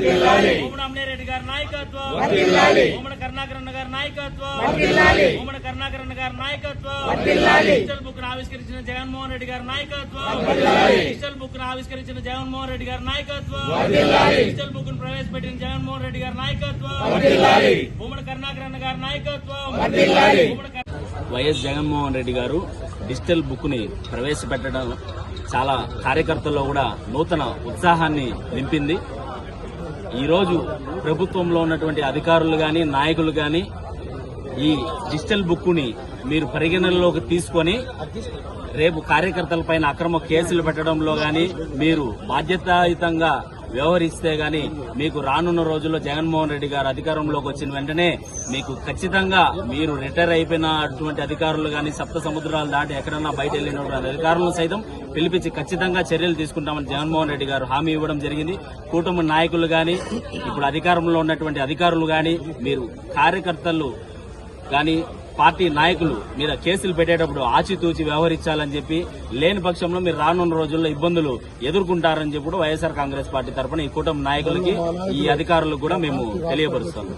అమ్మినేరెడ్డి గారి నాయకత్వం. కరుణాకరణ గారి నాయకత్వం. భూమన కరుణాకరణ గారి నాయకత్వం. డిజిటల్ బుక్ ఆవిష్కరించిన జగన్మోహన్ రెడ్డి గారి నాయకత్వం. డిజిటల్ బుక్ ఆవిష్కరించిన జగన్మోహన్ రెడ్డి గారి నాయకత్వం. డిజిటల్ బుక్ ప్రవేశపెట్టిన జగన్మోహన్ రెడ్డి గారి నాయకత్వం. భూమన కరుణాకరణ గారి నాయకత్వం. వైఎస్ జగన్మోహన్ రెడ్డి గారు డిజిటల్ బుక్ని ప్రవేశపెట్టడం చాలా కార్యకర్తల్లో కూడా నూతన ఉత్సాహాన్ని నింపింది. ఈరోజు ప్రభుత్వంలో ఉన్నటువంటి అధికారులు కానీ నాయకులు కానీ ఈ డిజిటల్ బుక్ని మీరు పరిగణనలోకి తీసుకొని రేపు కార్యకర్తల పైన అక్రమ కేసులు పెట్టడంలో కానీ మీరు బాధ్యతాయుతంగా వ్యవహరిస్తే గాని మీకు రానున్న రోజుల్లో జగన్మోహన్ రెడ్డి గారు అధికారంలోకి వచ్చిన వెంటనే మీకు ఖచ్చితంగా మీరు రిటైర్ అయిపోయిన అటువంటి అధికారులు గాని సప్త సముద్రాలు దాటి ఎక్కడన్నా బయట వెళ్ళినటువంటి అధికారులను సైతం పిలిపించి ఖచ్చితంగా చర్యలు తీసుకుంటామని జగన్మోహన్ రెడ్డి గారు హామీ ఇవ్వడం జరిగింది. కూటమి నాయకులు గాని ఇప్పుడు అధికారంలో ఉన్నటువంటి అధికారులు గాని మీరు కార్యకర్తలు కానీ పార్టీ నాయకులు మీద కేసులు పెట్టేటప్పుడు ఆచితూచి వ్యవహరించాలని చెప్పి లేని పక్షంలో మీరు రానున్న రోజుల్లో ఇబ్బందులు ఎదుర్కొంటారని చెప్పి వైఎస్ఆర్ కాంగ్రెస్ పార్టీ తరఫున ఈ కూటమి నాయకులకి ఈ అధికారులకు కూడా మేము తెలియపరుస్తాము